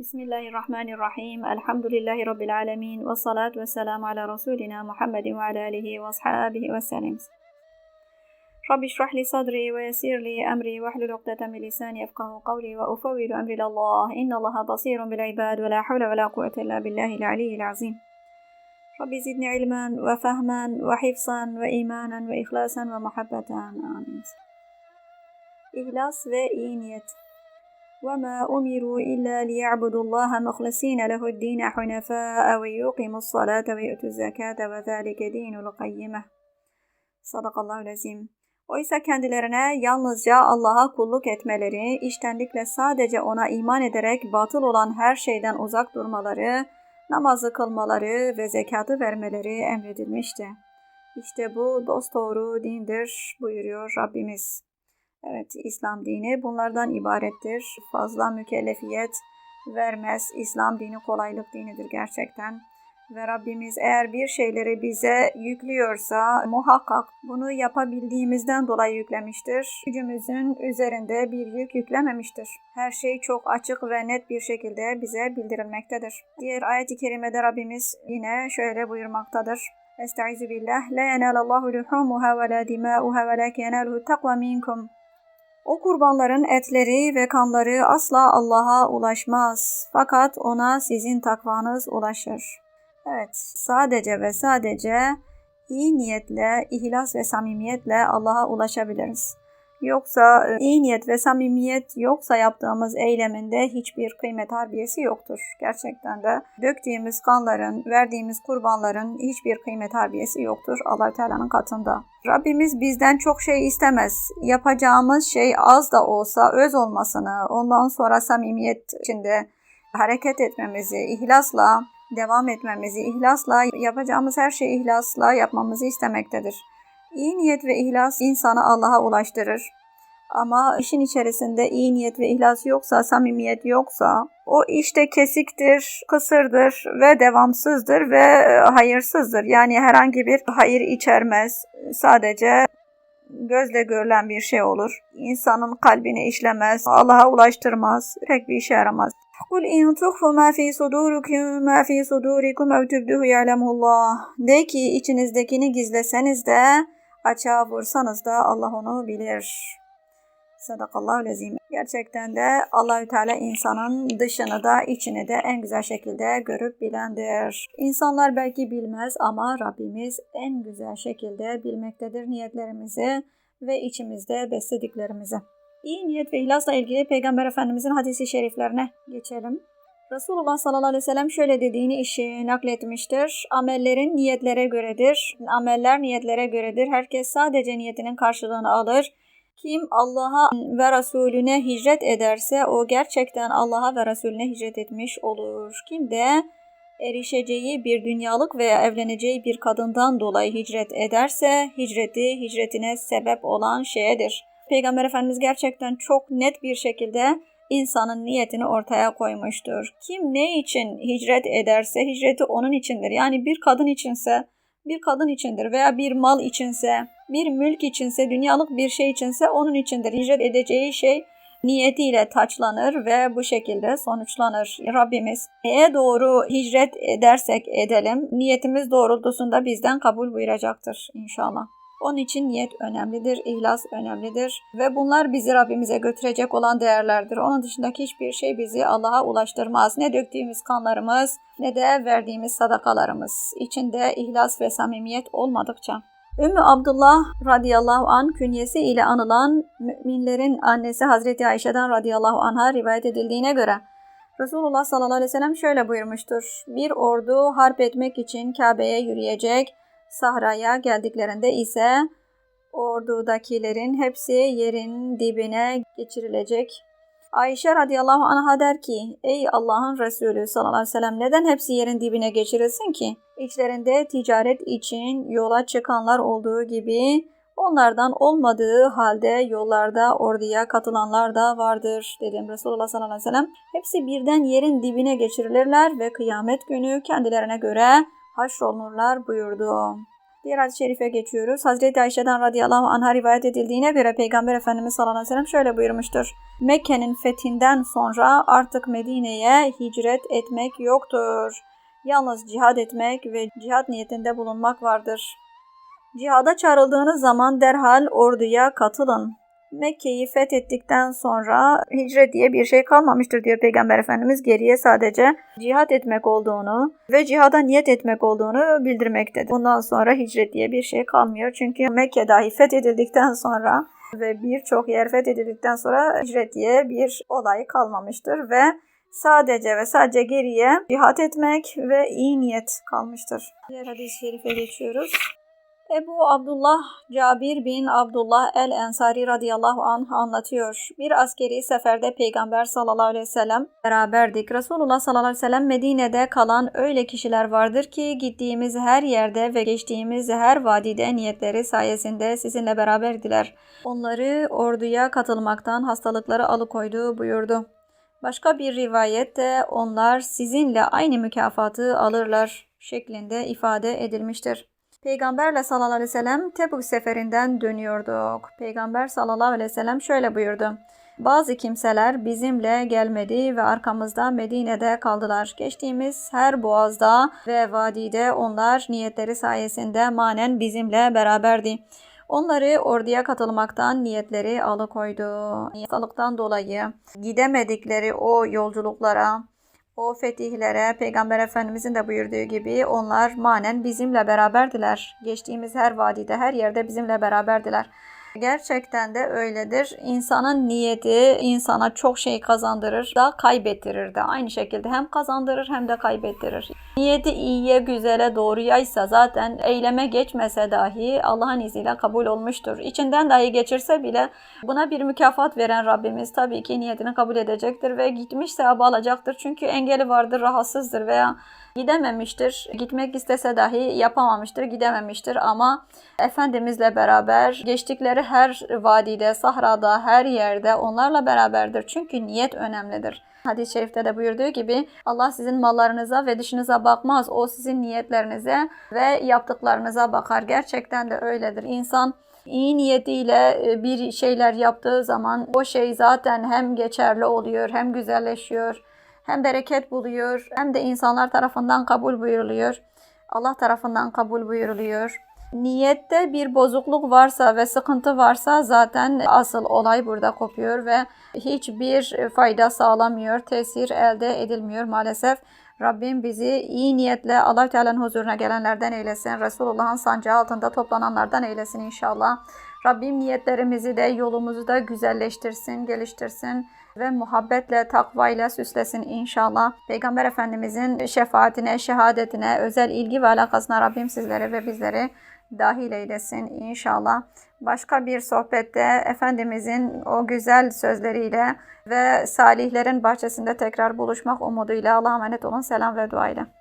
بسم الله الرحمن الرحيم الحمد لله رب العالمين والصلاة والسلام على رسولنا محمد وعلى آله وأصحابه وسلم رب اشرح لي صدري ويسير لي أمري واحلل عقدة من لساني أفقه قولي وأفوض أمري لله إن الله بصير بالعباد ولا حول ولا قوة إلا بالله العلي العظيم رب زدني علما وفهما وحفظا وإيمانا وإخلاصا ومحبة آمين إخلاص ve وما أمروا إلا ليعبدوا الله مخلصين له الدين حنفاء ويقيموا الصلاة ويؤتوا الزكاة وذلك دين القيمة صدق الله العظيم Oysa kendilerine yalnızca Allah'a kulluk etmeleri, iştenlikle sadece ona iman ederek batıl olan her şeyden uzak durmaları, namazı kılmaları ve zekatı vermeleri emredilmişti. İşte bu dosdoğru dindir buyuruyor Rabbimiz. Evet, İslam dini bunlardan ibarettir. Fazla mükellefiyet vermez. İslam dini kolaylık dinidir gerçekten. Ve Rabbimiz eğer bir şeyleri bize yüklüyorsa muhakkak bunu yapabildiğimizden dolayı yüklemiştir. Gücümüzün üzerinde bir yük yüklememiştir. Her şey çok açık ve net bir şekilde bize bildirilmektedir. Diğer ayet-i kerimede Rabbimiz yine şöyle buyurmaktadır. Estaizu billah. La yenalallahu luhumuha ve la dimauha ve lakin yenaluhu takva minkum. O kurbanların etleri ve kanları asla Allah'a ulaşmaz. Fakat ona sizin takvanız ulaşır. Evet, sadece ve sadece iyi niyetle, ihlas ve samimiyetle Allah'a ulaşabiliriz. Yoksa e, iyi niyet ve samimiyet yoksa yaptığımız eyleminde hiçbir kıymet harbiyesi yoktur. Gerçekten de döktüğümüz kanların, verdiğimiz kurbanların hiçbir kıymet harbiyesi yoktur allah Teala'nın katında. Rabbimiz bizden çok şey istemez. Yapacağımız şey az da olsa öz olmasını, ondan sonra samimiyet içinde hareket etmemizi, ihlasla devam etmemizi, ihlasla yapacağımız her şeyi ihlasla yapmamızı istemektedir. İyi niyet ve ihlas insanı Allah'a ulaştırır. Ama işin içerisinde iyi niyet ve ihlas yoksa, samimiyet yoksa o işte kesiktir, kısırdır ve devamsızdır ve e, hayırsızdır. Yani herhangi bir hayır içermez. Sadece gözle görülen bir şey olur. İnsanın kalbini işlemez, Allah'a ulaştırmaz, pek bir işe yaramaz. Kul in tuhfu ma fi sudurikum ma fi sudurikum ev tübduhu ya'lemullah. De ki içinizdekini gizleseniz de açığa vursanız da Allah onu bilir. Sadakallahu lezim. Gerçekten de Allahü Teala insanın dışını da içini de en güzel şekilde görüp bilendir. İnsanlar belki bilmez ama Rabbimiz en güzel şekilde bilmektedir niyetlerimizi ve içimizde beslediklerimizi. İyi niyet ve ihlasla ilgili Peygamber Efendimizin hadisi şeriflerine geçelim. Resulullah sallallahu aleyhi ve sellem şöyle dediğini işi nakletmiştir. Amellerin niyetlere göredir. Ameller niyetlere göredir. Herkes sadece niyetinin karşılığını alır. Kim Allah'a ve Resulüne hicret ederse o gerçekten Allah'a ve Resulüne hicret etmiş olur. Kim de erişeceği bir dünyalık veya evleneceği bir kadından dolayı hicret ederse hicreti hicretine sebep olan şeyedir. Peygamber Efendimiz gerçekten çok net bir şekilde insanın niyetini ortaya koymuştur. Kim ne için hicret ederse hicreti onun içindir. Yani bir kadın içinse bir kadın içindir veya bir mal içinse, bir mülk içinse, dünyalık bir şey içinse onun içindir. Hicret edeceği şey niyetiyle taçlanır ve bu şekilde sonuçlanır. Rabbimiz neye doğru hicret edersek edelim niyetimiz doğrultusunda bizden kabul buyuracaktır inşallah. Onun için niyet önemlidir, ihlas önemlidir ve bunlar bizi Rabbimize götürecek olan değerlerdir. Onun dışındaki hiçbir şey bizi Allah'a ulaştırmaz. Ne döktüğümüz kanlarımız ne de verdiğimiz sadakalarımız. İçinde ihlas ve samimiyet olmadıkça. Ümmü Abdullah radıyallahu an künyesi ile anılan müminlerin annesi Hazreti Ayşe'den radıyallahu anha rivayet edildiğine göre Resulullah sallallahu aleyhi ve sellem şöyle buyurmuştur. Bir ordu harp etmek için Kabe'ye yürüyecek Sahraya geldiklerinde ise ordudakilerin hepsi yerin dibine geçirilecek. Ayşe radıyallahu anh'a der ki, Ey Allah'ın Resulü sallallahu aleyhi ve sellem neden hepsi yerin dibine geçirilsin ki? İçlerinde ticaret için yola çıkanlar olduğu gibi onlardan olmadığı halde yollarda orduya katılanlar da vardır dedim Resulullah sallallahu aleyhi ve sellem. Hepsi birden yerin dibine geçirilirler ve kıyamet günü kendilerine göre haşrolunurlar buyurdu. Diğer hadis-i şerife geçiyoruz. Hazreti Ayşe'den radıyallahu anh'a rivayet edildiğine göre Peygamber Efendimiz sallallahu aleyhi ve sellem şöyle buyurmuştur. Mekke'nin fethinden sonra artık Medine'ye hicret etmek yoktur. Yalnız cihad etmek ve cihad niyetinde bulunmak vardır. Cihada çağrıldığınız zaman derhal orduya katılın. Mekke'yi fethettikten sonra hicret diye bir şey kalmamıştır diyor Peygamber Efendimiz. Geriye sadece cihat etmek olduğunu ve cihada niyet etmek olduğunu bildirmektedir. Bundan sonra hicret diye bir şey kalmıyor. Çünkü Mekke dahi fethedildikten sonra ve birçok yer fethedildikten sonra hicret diye bir olay kalmamıştır ve sadece ve sadece geriye cihat etmek ve iyi niyet kalmıştır. Diğer hadis-i şerife geçiyoruz. Ebu Abdullah Cabir bin Abdullah el-Ensari radıyallahu anh anlatıyor. Bir askeri seferde Peygamber sallallahu aleyhi ve sellem beraberdik. Resulullah sallallahu aleyhi ve sellem Medine'de kalan öyle kişiler vardır ki gittiğimiz her yerde ve geçtiğimiz her vadide niyetleri sayesinde sizinle beraberdiler. Onları orduya katılmaktan hastalıkları alıkoydu buyurdu. Başka bir rivayette onlar sizinle aynı mükafatı alırlar şeklinde ifade edilmiştir. Peygamberle sallallahu aleyhi ve sellem Tebuk seferinden dönüyorduk. Peygamber sallallahu aleyhi ve sellem şöyle buyurdu. Bazı kimseler bizimle gelmedi ve arkamızda Medine'de kaldılar. Geçtiğimiz her boğazda ve vadide onlar niyetleri sayesinde manen bizimle beraberdi. Onları orduya katılmaktan niyetleri alıkoydu. Hastalıktan dolayı gidemedikleri o yolculuklara, o fetihlere Peygamber Efendimizin de buyurduğu gibi onlar manen bizimle beraberdiler. Geçtiğimiz her vadide, her yerde bizimle beraberdiler. Gerçekten de öyledir. İnsanın niyeti insana çok şey kazandırır da kaybettirir de. Aynı şekilde hem kazandırır hem de kaybettirir. Niyeti iyiye, güzele, doğruyaysa zaten eyleme geçmese dahi Allah'ın izniyle kabul olmuştur. İçinden dahi geçirse bile buna bir mükafat veren Rabbimiz tabii ki niyetini kabul edecektir ve gitmiş sevabı alacaktır. Çünkü engeli vardır, rahatsızdır veya gidememiştir. Gitmek istese dahi yapamamıştır, gidememiştir ama Efendimizle beraber geçtikleri her vadide, sahrada, her yerde onlarla beraberdir. Çünkü niyet önemlidir. Hadis-i şerifte de buyurduğu gibi Allah sizin mallarınıza ve dışınıza bakmaz. O sizin niyetlerinize ve yaptıklarınıza bakar. Gerçekten de öyledir. İnsan iyi niyetiyle bir şeyler yaptığı zaman o şey zaten hem geçerli oluyor hem güzelleşiyor hem bereket buluyor hem de insanlar tarafından kabul buyuruluyor. Allah tarafından kabul buyuruluyor. Niyette bir bozukluk varsa ve sıkıntı varsa zaten asıl olay burada kopuyor ve hiçbir fayda sağlamıyor, tesir elde edilmiyor maalesef. Rabbim bizi iyi niyetle allah Teala'nın huzuruna gelenlerden eylesin. Resulullah'ın sancağı altında toplananlardan eylesin inşallah. Rabbim niyetlerimizi de yolumuzu da güzelleştirsin, geliştirsin ve muhabbetle, takvayla süslesin inşallah. Peygamber Efendimizin şefaatine, şehadetine, özel ilgi ve alakasına Rabbim sizlere ve bizleri dahil eylesin inşallah. Başka bir sohbette Efendimizin o güzel sözleriyle ve salihlerin bahçesinde tekrar buluşmak umuduyla Allah'a emanet olun. Selam ve dua ile.